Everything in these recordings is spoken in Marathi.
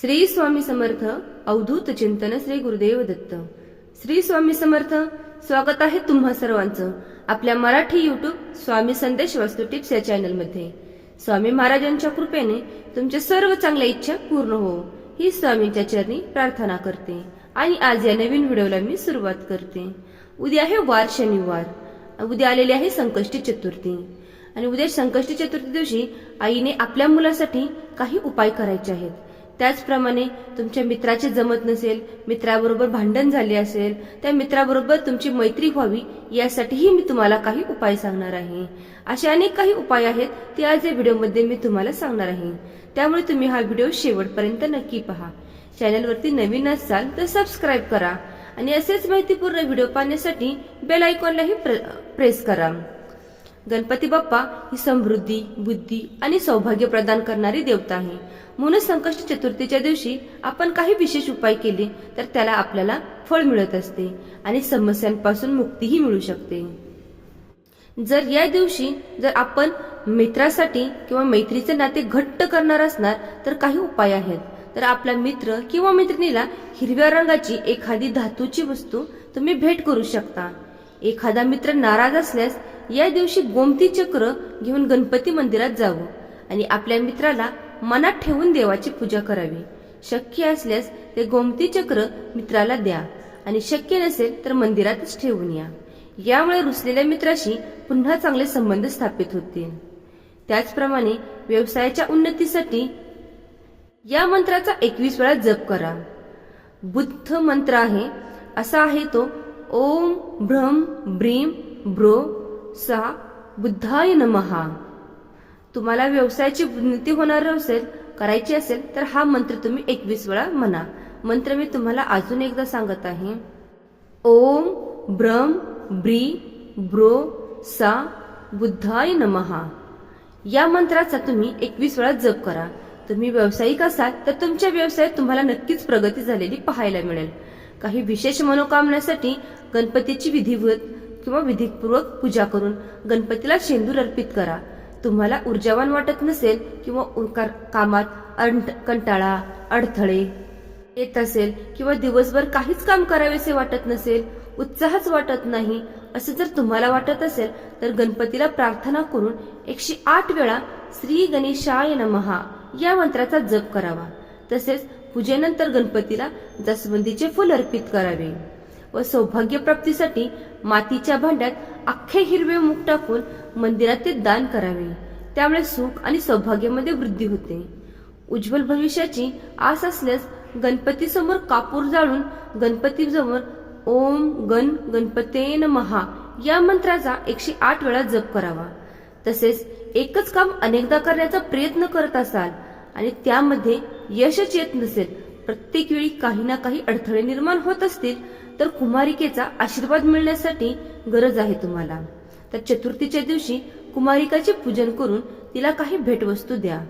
श्री स्वामी समर्थ अवधूत चिंतन श्री गुरुदेव दत्त. श्री स्वामी समर्थ स्वागत आहे तुम्हा सर्वांचं आपल्या मराठी युट्यूब स्वामी संदेश वास्तू टिप्स या चॅनलमध्ये स्वामी महाराजांच्या कृपेने तुमच्या सर्व चांगल्या इच्छा पूर्ण हो. ही स्वामींच्या चरणी प्रार्थना करते आणि आज या नवीन व्हिडिओला मी सुरुवात करते. उद्या आहे वार शनिवार. उद्या आलेली आहे संकष्टी चतुर्थी. आणि उद्या संकष्टी चतुर्थी दिवशी आईने आपल्या मुलासाठी काही उपाय करायचे आहेत. त्याचप्रमाणे तुमच्या मित्राचे जमत नसेल मित्राबरोबर भांडण झाले असेल त्या मित्राबरोबर तुमची मैत्री व्हावी यासाठीही मी तुम्हाला काही उपाय सांगणार आहे. असे अनेक काही उपाय आहेत ते आज या व्हिडिओमध्ये मी तुम्हाला सांगणार आहे. त्यामुळे तुम्ही हा व्हिडिओ शेवटपर्यंत नक्की पहा. चॅनलवरती नवीन असाल तर सबस्क्राईब करा आणि असेच माहितीपूर्ण व्हिडिओ पाहण्यासाठी बेल आयकॉनलाही प्रेस करा. गणपती बाप्पा ही समृद्धी बुद्धी आणि सौभाग्य प्रदान करणारी देवता आहे. म्हणून संकष्ट चतुर्थीच्या दिवशी आपण काही विशेष उपाय केले तर त्याला आपल्याला फळ मिळत असते आणि समस्यांपासून मुक्तीही मिळू शकते. जर या दिवशी जर आपण मित्रासाठी किंवा मैत्रीचे नाते घट्ट करणार असणार तर काही उपाय आहेत. तर आपला मित्र किंवा मैत्रिणीला हिरव्या रंगाची एखादी धातूची वस्तू तुम्ही भेट करू शकता. एखादा मित्र नाराज असल्यास या दिवशी गोमती चक्र घेऊन गणपती मंदिरात जावं आणि आपल्या मित्राला मनात ठेवून देवाची पूजा करावी. शक्य असल्यास ते गोमती चक्र मित्राला द्या आणि शक्य नसेल तर मंदिरातच ठेवून या. यामुळे रुसलेल्या मित्राशी पुन्हा चांगले संबंध स्थापित होतील. त्याचप्रमाणे व्यवसायाच्या उन्नतीसाठी या मंत्राचा एकवीस वेळा जप करा. बुद्ध मंत्र आहे. असा आहे तो ओम भ्रम ब्रीम ब्रो सा बुद्धाय नमहा. तुम्हाला व्यवसायाची उन्नती होणार असेल करायची असेल तर हा मंत्र तुम्ही एकवीस वेळा म्हणा. मंत्र मी तुम्हाला अजून एकदा सांगत आहे. ओम ब्रम ब्री ब्रो सा बुद्धाय नमहा या मंत्राचा तुम्ही एकवीस वेळा जप करा. तुम्ही व्यावसायिक असाल तर तुमच्या व्यवसायात तुम्हाला नक्कीच प्रगती झालेली पाहायला मिळेल. काही विशेष मनोकामनेसाठी गणपतीची विधिवत किंवा विधीपूर्वक पूजा करून गणपतीला शेंदूर अर्पित करा. तुम्हाला ऊर्जावान वाटत नसेल किंवा कामात अंट- कंटाळा अडथळे येत असेल किंवा दिवसभर काहीच काम करावेसे वाटत नसेल उत्साहच वाटत नाही असं जर तुम्हाला वाटत असेल तर गणपतीला प्रार्थना करून एकशे आठ वेळा श्री गणेशाय नमहा या मंत्राचा जप करावा. तसेच पूजेनंतर गणपतीला जास्वंदीचे फुल अर्पित करावे व सौभाग्य प्राप्तीसाठी मातीच्या भांड्यात अख्खे हिरवे मुख टाकून मंदिरात ते दान करावे. त्यामुळे सुख आणि सौभाग्यामध्ये वृद्धी होते. उज्ज्वल भविष्याची आस असल्यास गणपती समोर कापूर जाळून गणपती समोर ओम गण गणपते महा या मंत्राचा एकशे आठ वेळा जप करावा. तसेच एकच काम अनेकदा करण्याचा प्रयत्न करत असाल आणि त्यामध्ये यशच येत नसेल प्रत्येक वेळी काही ना काही अडथळे निर्माण होत असतील तर कुमारिकेचा आशीर्वाद मिळण्यासाठी गरज आहे तुम्हाला. तर चतुर्थीच्या दिवशी कुमारिकाचे पूजन करून तिला काही भेटवस्तू द्या.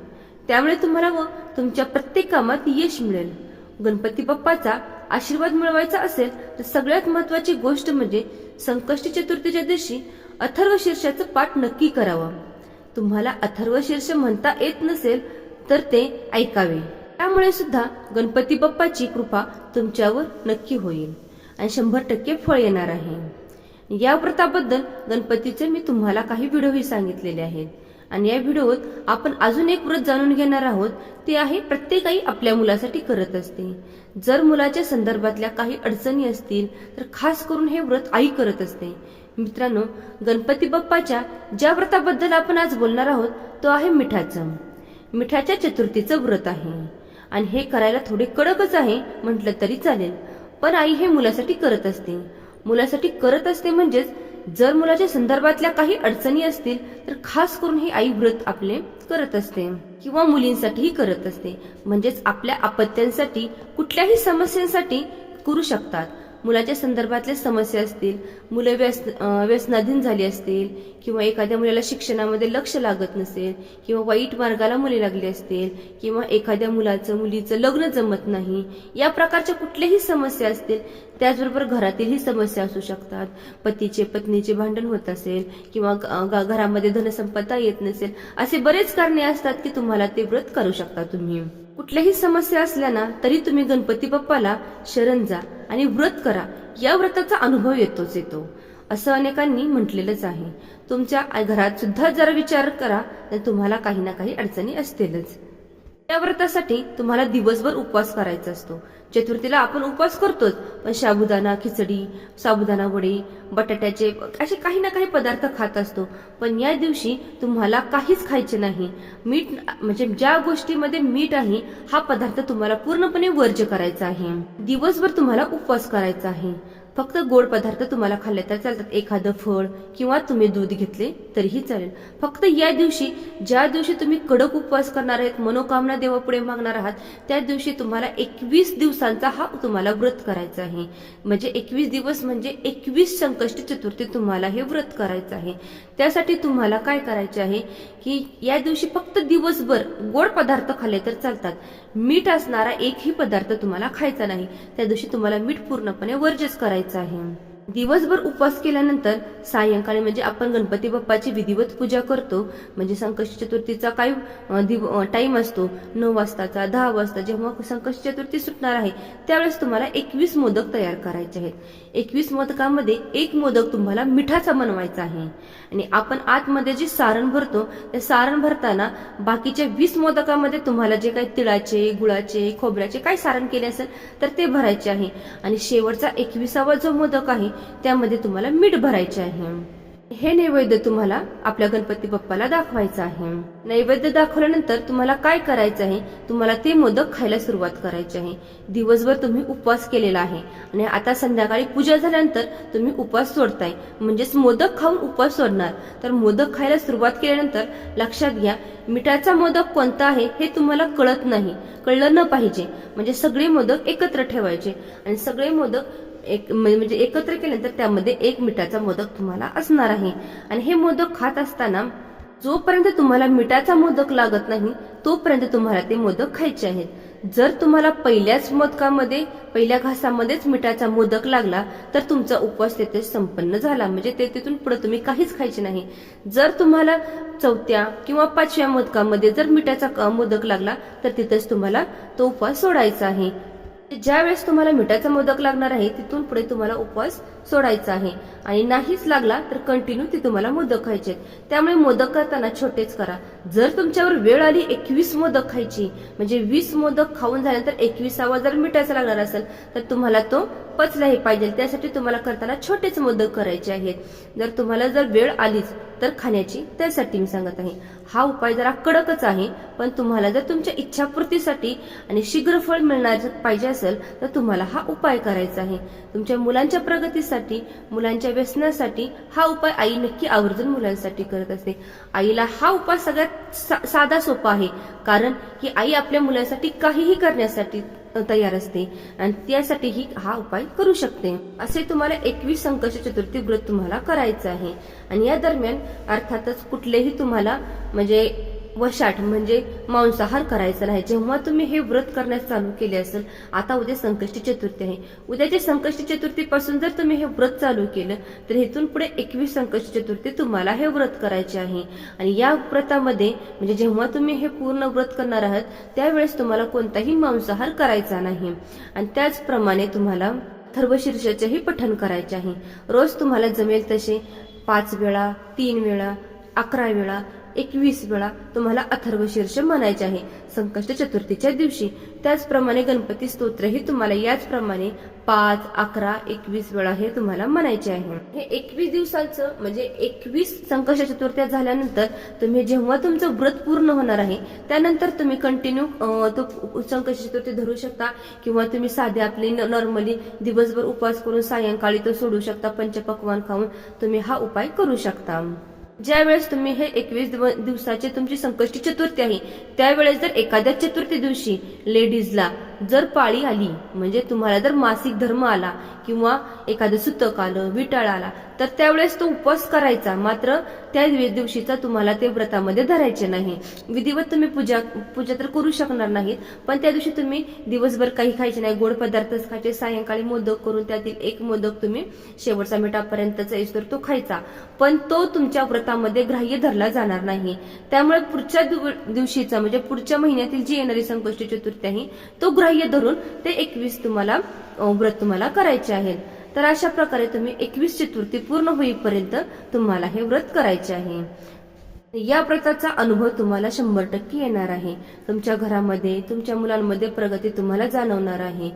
त्यामुळे तुम्हाला व तुमच्या प्रत्येक कामात यश मिळेल. गणपती बाप्पाचा आशीर्वाद मिळवायचा असेल तर सगळ्यात महत्वाची गोष्ट म्हणजे संकष्टी चतुर्थीच्या दिवशी अथर्व शीर्षाचं पाठ नक्की करावं. तुम्हाला अथर्व शीर्ष म्हणता येत नसेल तर ते ऐकावे. त्यामुळे सुद्धा गणपती बाप्पाची कृपा तुमच्यावर नक्की होईल. आणि शंभर टक्के फळ येणार आहे. या व्रताबद्दल गणपतीचे मी तुम्हाला काही व्हिडिओही सांगितलेले आहेत. आणि या व्हिडिओत आपण अजून एक व्रत जाणून घेणार आहोत. ते आहे प्रत्येक आई आपल्या मुलासाठी करत असते. जर मुलाच्या संदर्भातल्या काही अडचणी असतील तर खास करून हे व्रत आई करत असते. मित्रांनो गणपती बाप्पाच्या ज्या व्रताबद्दल आपण आज बोलणार आहोत तो आहे मिठाचं. मिठाच्या चतुर्थीचं व्रत आहे. आणि हे करायला थोडे कडकच आहे म्हटलं तरी चालेल. पण आई हे मुलासाठी करत असते. मुलासाठी करत असते म्हणजेच जर मुलाच्या संदर्भातल्या काही अडचणी असतील तर खास करून ही आई व्रत आपले करत असते किंवा मुलींसाठीही करत असते. म्हणजेच आपल्या आपत्त्यांसाठी कुठल्याही समस्यांसाठी करू शकतात. मुलाच्या संदर्भातल्या समस्या असतील मुलं व्यस व्यसनाधीन झाली असतील किंवा एखाद्या मुलाला शिक्षणामध्ये लक्ष लागत नसेल किंवा वाईट मार्गाला मुले लागली असतील किंवा एखाद्या मुलाचं मुलीचं लग्न जमत नाही या प्रकारच्या कुठल्याही समस्या असतील त्याचबरोबर घरातीलही समस्या असू शकतात. पतीचे पत्नीचे भांडण होत असेल किंवा ग- घरामध्ये धनसंपदा येत नसेल असे बरेच कारणे असतात की तुम्हाला ते व्रत करू शकता तुम्ही. कुठल्याही समस्या असल्या ना तरी तुम्ही गणपती बाप्पाला शरण जा. आणि व्रत करा. या व्रताचा अनुभव येतोच येतो. असं अनेकांनी म्हटलेलंच आहे. तुमच्या घरात सुद्धा जरा विचार करा तर तुम्हाला काही ना काही अडचणी असतीलच. या व्रतासाठी तुम्हाला दिवसभर उपवास करायचा असतो. चतुर्थीला आपण उपवास करतोच पण साबुदाणा खिचडी साबुदाणा वडे बटाट्याचे असे काही ना काही पदार्थ खात असतो. पण या दिवशी तुम्हाला काहीच खायचे नाही. मीठ म्हणजे ज्या गोष्टीमध्ये मीठ आहे हा पदार्थ तुम्हाला पूर्णपणे वर्ज्य करायचा आहे. दिवसभर तुम्हाला उपवास करायचा आहे. फक्त गोड पदार्थ तुम्हाला खाल्ले तर चालतात. एखादं फळ किंवा तुम्ही दूध घेतले तरीही चालेल. फक्त या दिवशी ज्या दिवशी तुम्ही कडक उपवास करणार आहेत मनोकामना देवापुढे मागणार आहात त्या दिवशी तुम्हाला एकवीस दिवसांचा हा तुम्हाला व्रत करायचा आहे. म्हणजे एकवीस दिवस म्हणजे एकवीस संकष्टी चतुर्थी तुम्हाला हे व्रत करायचं आहे. त्यासाठी तुम्हाला काय करायचे आहे की या दिवशी फक्त दिवसभर गोड पदार्थ खाल्ले तर चालतात. मीठ असणारा एकही पदार्थ तुम्हाला खायचा नाही. त्या दिवशी तुम्हाला मीठ पूर्णपणे वर्जच करायचं आहे दिवसभर उपवास केल्यानंतर सायंकाळी म्हणजे आपण गणपती बाप्पाची विधिवत पूजा करतो. म्हणजे संकष्टी चतुर्थीचा काही दिव टाइम असतो. नऊ वाजताचा दहा वाजता जेव्हा संकष्टी चतुर्थी सुटणार आहे त्यावेळेस तुम्हाला एकवीस मोदक तयार करायचे आहेत. एकवीस मोदकामध्ये एक मोदक तुम्हाला मिठाचा बनवायचा आहे. आणि आपण आतमध्ये जे सारण भरतो ते सारण भरताना बाकीच्या वीस मोदकामध्ये तुम्हाला जे काही तिळाचे गुळाचे खोबऱ्याचे काय सारण केले असेल तर ते भरायचे आहे. आणि शेवटचा एकविसावा जो मोदक आहे त्यामध्ये तुम्हाला मीठ भरायचे आहे. हे नैवेद्य तुम्हाला आपल्या गणपती बाप्पाला दाखवायचं आहे. नैवेद्य दाखवल्यानंतर तुम्हाला काय करायचं आहे? तुम्हाला ते मोदक खायला सुरुवात करायची आहे. दिवसभर तुम्ही उपवास केलेला आहे. आणि आता संध्याकाळी पूजा झाल्यानंतर तुम्ही उपवास सोडताय. म्हणजेच मोदक खाऊन उपवास सोडणार. तर मोदक खायला सुरुवात केल्यानंतर लक्षात घ्या मिठाचा मोदक कोणता आहे हे तुम्हाला कळत नाही. कळलं न पाहिजे. म्हणजे सगळे मोदक एकत्र ठेवायचे. आणि सगळे मोदक एक म्हणजे एकत्र केल्यानंतर त्यामध्ये एक मिठाचा मोदक तुम्हाला असणार आहे. आणि हे मोदक खात असताना जोपर्यंत तुम्हाला मिठाचा मोदक लागत नाही तोपर्यंत तुम्हाला ते मोदक खायचे आहेत. जर तुम्हाला पहिल्याच मोदकामध्ये पहिल्या घासामध्येच मिठाचा मोदक लागला तर तुमचा उपवास तेथे संपन्न झाला. म्हणजे ते तिथून पुढे तुम्ही काहीच खायचे नाही. जर तुम्हाला चौथ्या किंवा पाचव्या मोदकामध्ये जर मिठाचा क- मोदक लागला तर तिथेच तुम्हाला तो उपवास सोडायचा आहे. ज्या वेळेस तुम्हाला मिठाचा मोदक लागणार आहे तिथून पुढे तुम्हाला उपवास सोडायचा आहे. आणि नाहीच लागला तर कंटिन्यू ते तुम्हाला मोदक खायचे. त्यामुळे मोदक करताना छोटेच करा. जर तुमच्यावर वेळ आली एकवीस मोदक खायची म्हणजे वीस मोदक खाऊन झाल्यानंतर एकविसावा जर मिठाचा लागणार असेल तर तुम्हाला तो पचलाही पाहिजे. त्यासाठी तुम्हाला करताना छोटेच मोदक करायचे आहेत. जर तुम्हाला जर वेळ आलीच तर खाण्याची त्यासाठी मी सांगत आहे. हा उपाय जरा कडकच आहे पण तुम्हाला जर तुमच्या इच्छापूर्तीसाठी आणि शीघ्र फळ मिळणार पाहिजे असेल तर तुम्हाला हा उपाय करायचा आहे. तुमच्या मुलांच्या प्रगतीसाठी मुलांच्या व्यसनासाठी हा उपाय आई नक्की आवर्जून मुलांसाठी करत असते. आईला हा उपाय सगळ्यात सा- साधा सोपा आहे. कारण की आई आपल्या मुलांसाठी काहीही करण्यासाठी तयार असते. आणि त्यासाठी ही हा उपाय करू शकते. असे तुम्हाला एकवीस संकष्ट चतुर्थी व्रत तुम्हाला करायचं आहे. आणि या दरम्यान अर्थातच कुठलेही तुम्हाला म्हणजे वशाट म्हणजे मांसाहार करायचा नाही. जेव्हा तुम्ही हे व्रत करण्यास चालू केले असेल आता उद्या संकष्टी चतुर्थी आहे. उद्याच्या संकष्टी चतुर्थीपासून जर तुम्ही हे व्रत चालू केलं तर इथून पुढे एकवीस संकष्टी चतुर्थी तुम्हाला हे व्रत करायचे आहे. आणि या व्रतामध्ये म्हणजे जेव्हा तुम्ही हे पूर्ण व्रत करणार आहात त्यावेळेस तुम्हाला कोणताही मांसाहार करायचा नाही. आणि त्याचप्रमाणे तुम्हाला थर्वशीर्षाचेही पठण करायचे आहे. रोज तुम्हाला जमेल तसे पाच वेळा तीन वेळा अकरा वेळा एकवीस वेळा तुम्हाला अथर्वशीर्ष म्हणायचे आहे. संकष्ट चतुर्थीच्या दिवशी त्याचप्रमाणे गणपती स्तोत्रही तुम्हाला याचप्रमाणे पाच अकरा एकवीस वेळा हे तुम्हाला म्हणायचे आहे. हे एकवीस दिवसाचं म्हणजे एकवीस संकष्ट चतुर्थ्या झाल्यानंतर तुम्ही जेव्हा तुमचं व्रत पूर्ण होणार आहे त्यानंतर तुम्ही कंटिन्यू तो संकष्ट चतुर्थी धरू शकता किंवा तुम्ही साधे आपली नॉर्मली दिवसभर उपवास करून सायंकाळी तो सोडू शकता पंचपक्वान खाऊन तुम्ही हा उपाय करू शकता. ज्यावेळेस तुम्ही हे एकवीस दिवसाचे तुमची संकष्टी चतुर्थी आहे त्यावेळेस जर एखाद्या चतुर्थी दिवशी लेडीजला जर पाळी आली म्हणजे तुम्हाला जर मासिक धर्म आला किंवा एखादं सुतक आलं विटाळ आला तर त्यावेळेस तो उपवास करायचा. मात्र त्या दिवशीचा तुम्हाला ते व्रतामध्ये धरायचे नाही. विधिवत तुम्ही पूजा पूजा तर करू शकणार नाहीत पण त्या दिवशी तुम्ही दिवसभर काही खायचे नाही. गोड पदार्थच खायचे. सायंकाळी मोदक करून त्यातील एक मोदक तुम्ही शेवटचा मिठापर्यंतचा इस्तर तो खायचा. पण तो तुमच्या व्रतामध्ये ग्राह्य धरला जाणार नाही. त्यामुळे पुढच्या दिव- दिवशीचा म्हणजे पुढच्या महिन्यातील जी येणारी संकष्टी चतुर्थी आहे तो ग्राह्य धरून ते एकवीस तुम्हाला व्रत तुम्हाला करायचे आहेत तर अशा प्रकारे तुम्ही एकवीस चतुर्थी पूर्ण होईपर्यंत तुम्हाला हे व्रत करायचे आहे. या व्रताचा अनुभव तुम्हाला शंभर टक्के येणार आहे. तुमच्या घरामध्ये तुमच्या मुलांमध्ये प्रगती तुम्हाला जाणवणार आहे.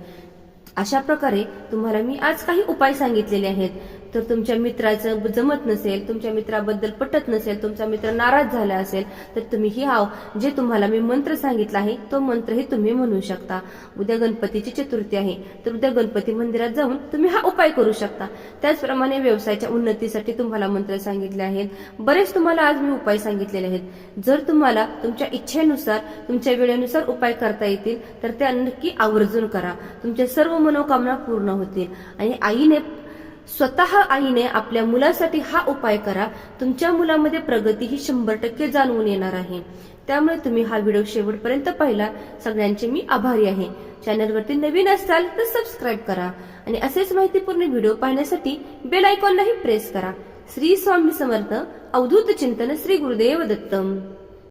अशा प्रकारे तुम्हाला मी आज काही उपाय सांगितलेले आहेत. तर तुमच्या मित्राचं जमत नसेल तुमच्या मित्राबद्दल पटत नसेल तुमचा मित्र नाराज झाला असेल तर तुम्ही ही हा जे तुम्हाला मी मंत्र सांगितला आहे तो मंत्रही तुम्ही म्हणू शकता. उद्या गणपतीची चतुर्थी आहे तर उद्या गणपती मंदिरात जाऊन तुम्ही हा उपाय करू शकता. त्याचप्रमाणे व्यवसायाच्या उन्नतीसाठी तुम्हाला मंत्र सांगितले आहेत. बरेच तुम्हाला आज मी उपाय सांगितलेले आहेत. जर तुम्हाला तुमच्या इच्छेनुसार तुमच्या वेळेनुसार उपाय करता येतील तर त्या नक्की आवर्जून करा. तुमच्या सर्व मनोकामना पूर्ण होतील. आणि आईने स्वतः आईने आपल्या मुलासाठी हा उपाय करा. तुमच्या मुलामध्ये प्रगती ही शंभर टक्के जाणवून येणार आहे. त्यामुळे तुम्ही हा व्हिडिओ शेवटपर्यंत पाहिला. सगळ्यांचे मी आभारी आहे. चॅनलवरती नवीन असाल तर सबस्क्राईब करा. आणि असेच माहितीपूर्ण व्हिडिओ पाहण्यासाठी बेल आयकॉनलाही प्रेस करा. श्री स्वामी समर्थ अवधूत चिंतन श्री गुरुदेव दत्तम.